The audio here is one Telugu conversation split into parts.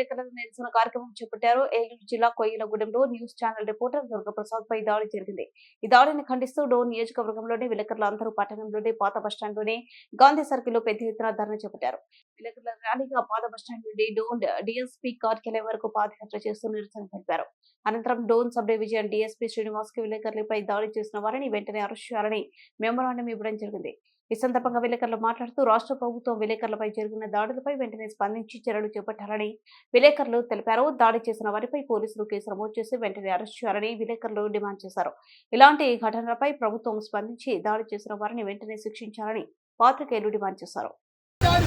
విలేకరుల నిరసన కార్యక్రమం చేపట్టారు ఏలూరు జిల్లా కొయ్యలగూడెంలో న్యూస్ ఛానల్ రిపోర్టర్ దుర్గప్రసాద్ పై దాడి జరిగింది. ఈ దాడిని ఖండిస్తూ డోన్ నియోజకవర్గంలోని విలేకరులు అందరూ పట్టణంలోని పాత బస్టాండ్లోని గాంధీ సర్కిల్లో పెద్ద ఎత్తున ధర్నా చేపట్టారు. విలేకరుల ర్యాలీగా పాత బస్టాండ్ నుండి డోన్ డిఎస్పీ కార్యాలయం వరకు పాదయాత్ర చేస్తూ నిరసన తెలిపారు. అనంతరం డోన్ సబ్ డివిజన్ డిఎస్పీ శ్రీనివాస్కి విలేకరులపై దాడి చేసిన వారిని వెంటనే అరెస్ట్ చేయాలని మెమోరాండం ఇవ్వడం జరిగింది. ఈ సందర్భంగా విలేకరులు మాట్లాడుతూ రాష్ట్ర ప్రభుత్వం విలేకరులపై జరిగిన దాడులపై వెంటనే స్పందించి చర్యలు చేపట్టాలని విలేకరులు తెలిపారు. దాడి చేసిన వారిపై పోలీసులు కేసు నమోదు చేసి వెంటనే అరెస్ట్ చేయాలని విలేకరులు డిమాండ్ చేశారు. ఇలాంటి ఘటనలపై ప్రభుత్వం స్పందించి దాడి చేసిన వారిని వెంటనే శిక్షించాలని పాత్రికేయులు డిమాండ్ చేశారు. దాడి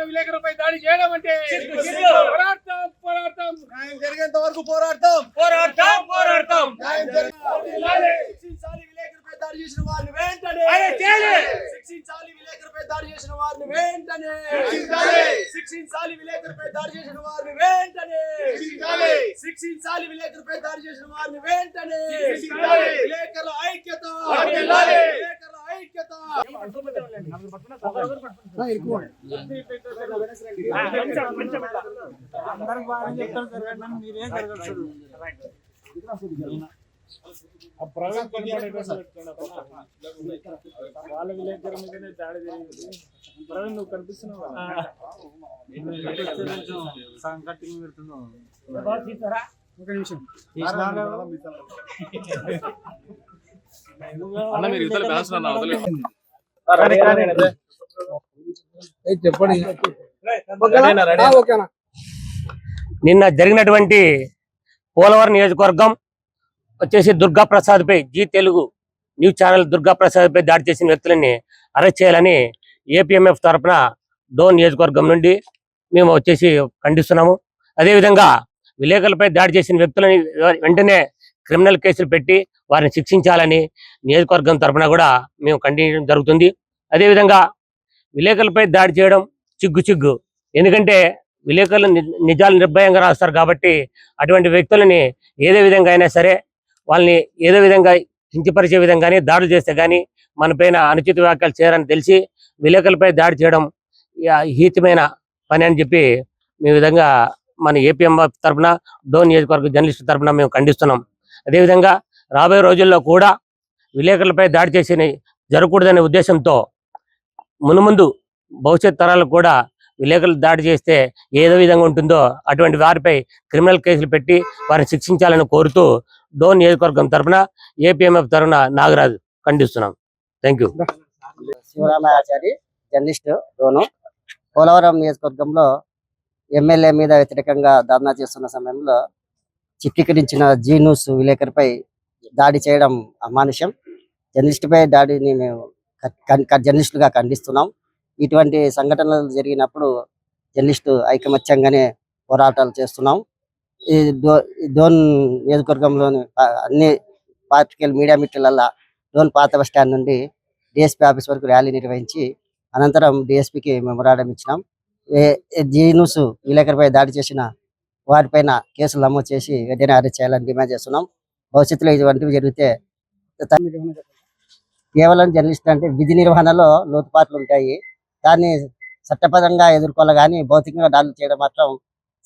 విలేకరులపై దాడి చేయడం అంటే పోరాటం పోరాటం న్యాయం జరిగేంత వరకు పోరాటం పోరాటం పోరాటం న్యాయం జరిగే శిక్షించాలి. విలేకరులపై దాడి చేసిన వారిని వెంటనే. శిక్షించాలి విలేకరులపై దాడి చేసిన వారిని వెంటనే. శిక్షించాలి విలేకరులపై దాడి చేసిన వారిని వెంటనే! శిక్షించాలి! విలేకరులపై దాడి చేసిన వారిని వెంటనే! విలేకరుల ఐక్యత! విలేకరుల ఐక్యత! అందరికి మీరేం జరగచ్చు వాళ్ళ విలేకరు మీదనే దాడి జరిగింది. ప్రవీణ్ నువ్వు కనిపిస్తున్నావు? సంకటింగ్ పెడుతున్నావు అన్న మీరు ఇతర బ్యాన్స్ అన్న వదిలే చెప్పండి. నిన్న జరిగినటువంటి పోలవరం నియోజకవర్గం వచ్చేసి దుర్గా ప్రసాద్ పై Zee Telugu news channel Durga Prasad పై దాడి చేసిన వ్యక్తులని అరెస్ట్ చేయాలని ఏపీఎంఎఫ్ తరఫున డోన్ నియోజకవర్గం నుండి మేము వచ్చేసి ఖండిస్తున్నాము. అదేవిధంగా విలేకరులపై దాడి చేసిన వ్యక్తులని వెంటనే క్రిమినల్ కేసులు పెట్టి వారిని శిక్షించాలని నియోజకవర్గం తరఫున కూడా మేము ఖండించడం జరుగుతుంది. అదేవిధంగా విలేకరులపై దాడి చేయడం చిగ్గు చిగ్గు. ఎందుకంటే విలేకరులు నిజాలు నిర్భయంగా రాస్తారు కాబట్టి అటువంటి వ్యక్తులని ఏదే విధంగా అయినా సరే వాళ్ళని ఏదో విధంగా కించపరిచే విధంగానే దాడులు చేస్తే కానీ మన పైన అనుచిత వ్యాఖ్యలు చేయాలని తెలిసి విలేకరులపై దాడి చేయడం హీతమైన పని అని చెప్పి మీ విధంగా మన ఏపీఎం తరపున డోన్ నియోజకవర్గ జర్నలిస్టు తరపున మేము ఖండిస్తున్నాం. అదేవిధంగా రాబోయే రోజుల్లో కూడా విలేకరులపై దాడి చేసి జరగకూడదనే ఉద్దేశంతో మునుముందు భవిష్యత్ తరాలకు కూడా విలేకరులు దాడి చేస్తే ఏదో విధంగా ఉంటుందో అటువంటి వారిపై క్రిమినల్ కేసులు పెట్టి వారిని శిక్షించాలని కోరుతూ డోన్ నియోజకవర్గం తరపున ఏపీఎంఎఫ్ తరఫున నాగరాజు ఖండిస్తున్నాం. Thank you Sivaramachari journalist Dhone. Polavaram నియోజకవర్గంలో ఎమ్మెల్యే మీద వ్యతిరేకంగా ధర్నా చేస్తున్న సమయంలో చిత్రీకరించిన జీ న్యూస్ విలేకరిపై దాడి చేయడం అమానుష్యం. జర్నలిస్టుపై దాడిని మేము జర్నలిస్టులుగా ఖండిస్తున్నాం. ఇటువంటి సంఘటనలు జరిగినప్పుడు జర్నలిస్టు ఐకమత్యంగానే పోరాటాలు చేస్తున్నాం. ఈ డో డోన్ నియోజకవర్గంలోని అన్ని పార్టికల్ మీడియా మిత్రులల్లా డోన్ పాత బస్ స్టాండ్ నుండి డిఎస్పీ ఆఫీస్ వరకు ర్యాలీ నిర్వహించి అనంతరం డిఎస్పీకి మెమోరాండం ఇచ్చినాం. ఏ- ఏ విలేకరిపై దాడి చేసిన వారిపైన కేసులు నమోదు చేసి వెంటనే అరెస్ట్ చేయాలని డిమాండ్ చేస్తున్నాం. భవిష్యత్తులో ఇటువంటివి జరిగితే కేవలం జర్నలిస్ట్ అంటే విధి నిర్వహణలో లోతుపాట్లు ఉంటాయి. దాన్ని చట్టపరంగా ఎదుర్కోవాలి కానీ భౌతికంగా దాడులు చేయడం మాత్రం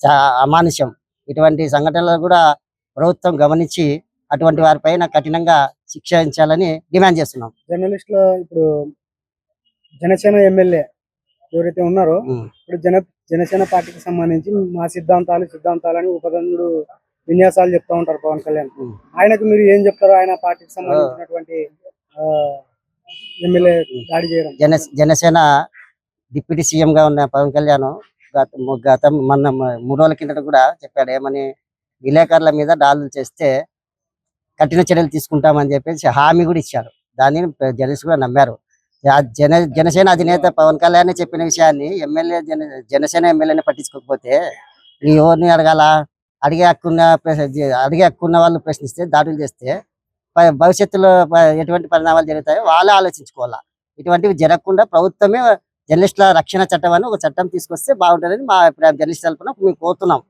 చా అమానుష్యం. ఇటువంటి సంఘటనలు కూడా ప్రభుత్వం గమనించి అటువంటి వారిపైన కఠినంగా శిక్షించాలని డిమాండ్ చేస్తున్నాం. జర్నలిస్ట్లో ఇప్పుడు జనసేన ఎమ్మెల్యే ఎవరైతే ఉన్నారో. ఇప్పుడు జన జనసేన పార్టీకి సంబంధించి మా సిద్ధాంతాలు సిద్ధాంతాలని ఉపదండు విన్యాసాలు చెప్తా ఉంటారు పవన్ కళ్యాణ్. ఆయనకు మీరు ఏం చెప్తారు ఆయన పార్టీకి సంబంధించినటువంటి ఎమ్మెల్యే దాడి చేయడం. జన జనసేన డిప్యూటీ సీఎం గా ఉన్న పవన్ కళ్యాణ్ గత గత మొన్న మూడు రోజుల కిందట కూడా చెప్పాడు ఏమని విలేకరుల మీద దాడులు చేస్తే కఠిన చర్యలు తీసుకుంటామని చెప్పేసి హామీ కూడా ఇచ్చారు. దాన్ని జనసేన కూడా నమ్మారు. జన జనసేన అధినేత పవన్ కళ్యాణ్ చెప్పిన విషయాన్ని ఎమ్మెల్యే జన జనసేన ఎమ్మెల్యేని పట్టించుకోకపోతే ఈ ఎవరిని అడగాల? అడిగే హక్కున్న ప్రశ్న- అడిగే హక్కున్న వాళ్ళు ప్రశ్నిస్తే దాడులు చేస్తే భవిష్యత్తులో ఎటువంటి పరిణామాలు జరుగుతాయో వాళ్ళే ఆలోచించుకోవాలా? ఇటువంటివి జరగకుండా ప్రభుత్వమే జర్నలిస్టుల రక్షణ చట్టం అని ఒక చట్టం తీసుకొస్తే బాగుంటుందని మా అభిప్రాయం. జర్నలిస్ట్ తరఫున మేము కోరుతున్నాం.